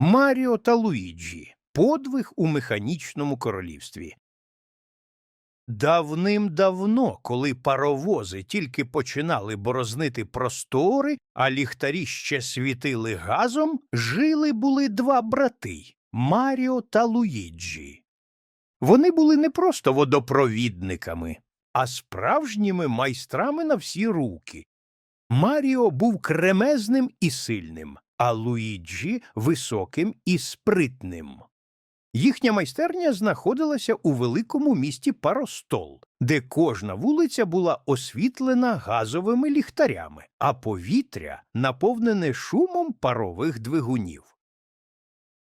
Маріо та Луїджі. Подвиг у механічному королівстві. Давним-давно, коли паровози тільки починали борознити простори, а ліхтарі ще світили газом, жили були два брати Маріо та Луїджі. Вони були не просто водопровідниками, а справжніми майстрами на всі руки. Маріо був кремезним і сильним, а Луїджі високим і спритним. Їхня майстерня знаходилася у великому місті Паростол, де кожна вулиця була освітлена газовими ліхтарями, а повітря наповнене шумом парових двигунів.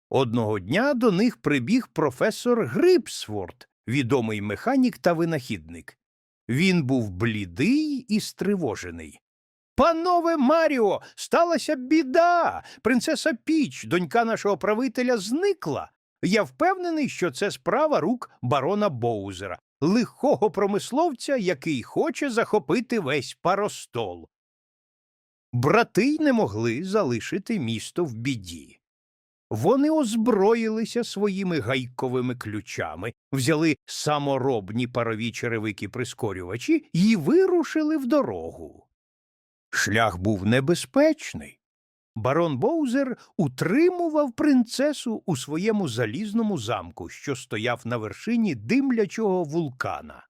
Одного дня до них прибіг професор Грипсворт, відомий механік та винахідник. Він був блідий і стривожений. Панове Маріо, сталася біда. Принцеса Піч, донька нашого правителя, зникла. Я впевнений, що це справа рук барона Боузера, лихого промисловця, який хоче захопити весь паростол. Брати й не могли залишити місто в біді. Вони озброїлися своїми гайковими ключами, взяли саморобні парові черевики прискорювачі і вирушили в дорогу. Шлях був небезпечний. Барон Боузер утримував принцесу у своєму залізному замку, що стояв на вершині димлячого вулкана.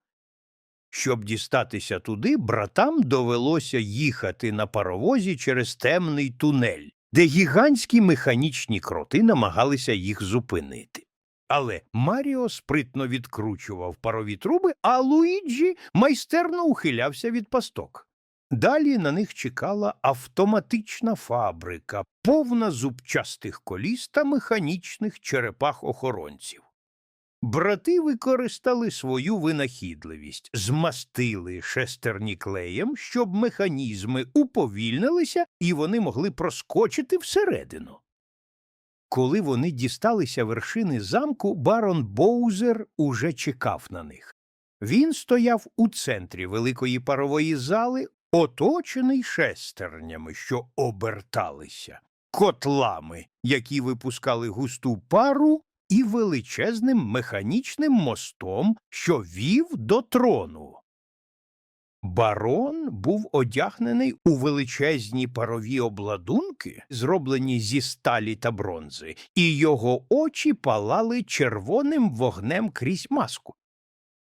Щоб дістатися туди, братам довелося їхати на паровозі через темний тунель, де гігантські механічні кроти намагалися їх зупинити. Але Маріо спритно відкручував парові труби, а Луїджі майстерно ухилявся від пасток. Далі на них чекала автоматична фабрика, повна зубчастих коліс та механічних черепах охоронців. Брати використали свою винахідливість, змастили шестерні клеєм, щоб механізми уповільнилися і вони могли проскочити всередину. Коли вони дісталися вершини замку, барон Боузер уже чекав на них. Він стояв у центрі великої парової зали, оточений шестернями, що оберталися, котлами, які випускали густу пару, і величезним механічним мостом, що вів до трону. Барон був одягнений у величезні парові обладунки, зроблені зі сталі та бронзи, і його очі палали червоним вогнем крізь маску.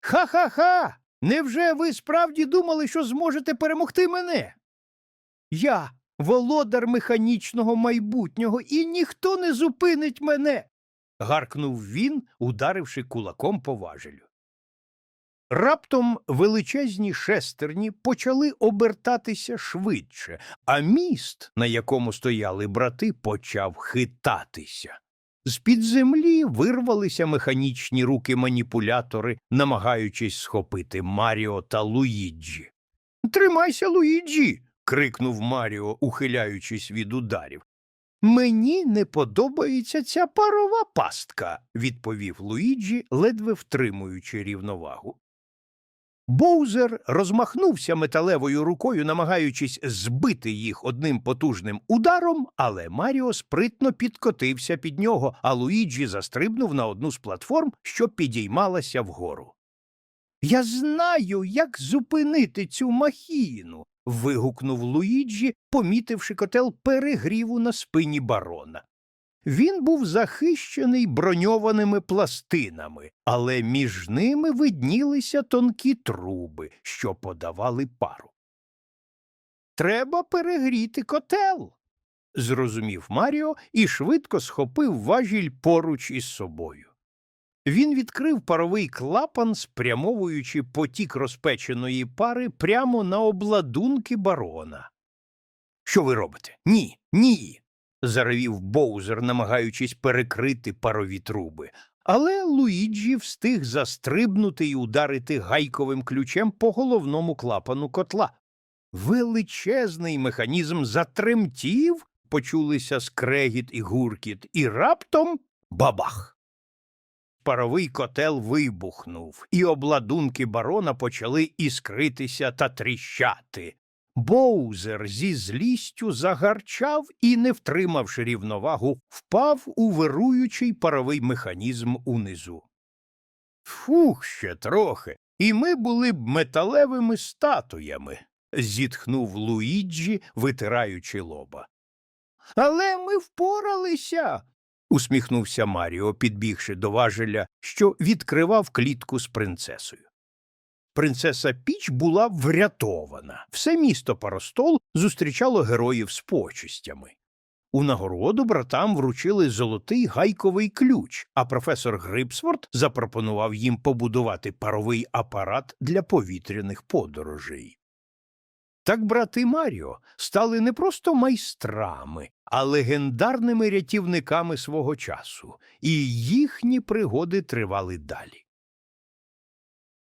Ха-ха-ха! Невже ви справді думали, що зможете перемогти мене? Я володар механічного майбутнього, і ніхто не зупинить мене. гаркнув він, ударивши кулаком по важелю. Раптом величезні шестерні почали обертатися швидше, а міст, на якому стояли брати, почав хитатися. З-під землі вирвалися механічні руки маніпулятори, намагаючись схопити Маріо та Луїджі. Тримайся, Луїджі. крикнув Маріо, ухиляючись від ударів. Мені не подобається ця парова пастка, відповів Луїджі, ледве втримуючи рівновагу. Боузер розмахнувся металевою рукою, намагаючись збити їх одним потужним ударом, але Маріо спритно підкотився під нього, а Луїджі застрибнув на одну з платформ, що підіймалася вгору. Я знаю, як зупинити цю махіну. вигукнув Луїджі, помітивши котел перегріву на спині барона. Він був захищений броньованими пластинами, але між ними виднілися тонкі труби, що подавали пару. Треба перегріти котел, зрозумів Маріо і швидко схопив важіль поруч із собою. Він відкрив паровий клапан, спрямовуючи потік розпеченої пари прямо на обладунки барона. Що ви робите? Ні, ні заревів Боузер, намагаючись перекрити парові труби. Але Луїджі встиг застрибнути і ударити гайковим ключем по головному клапану котла. Величезний механізм затремтів, почулися скрегіт і гуркіт, і раптом бабах. Паровий котел вибухнув, і обладунки барона почали іскритися та тріщати. Боузер зі злістю загарчав і, не втримавши рівновагу, впав у вируючий паровий механізм унизу. Фух, ще трохи, і ми були б металевими статуями, зітхнув Луїджі, витираючи лоба. Але ми впоралися. усміхнувся Маріо, підбігши до важеля, що відкривав клітку з принцесою. Принцеса Піч була врятована. Все місто Паростол зустрічало героїв з почистями. У нагороду братам вручили золотий гайковий ключ, а професор Грипсворт запропонував їм побудувати паровий апарат для повітряних подорожей. Так брати Маріо стали не просто майстрами, а легендарними рятівниками свого часу, і їхні пригоди тривали далі.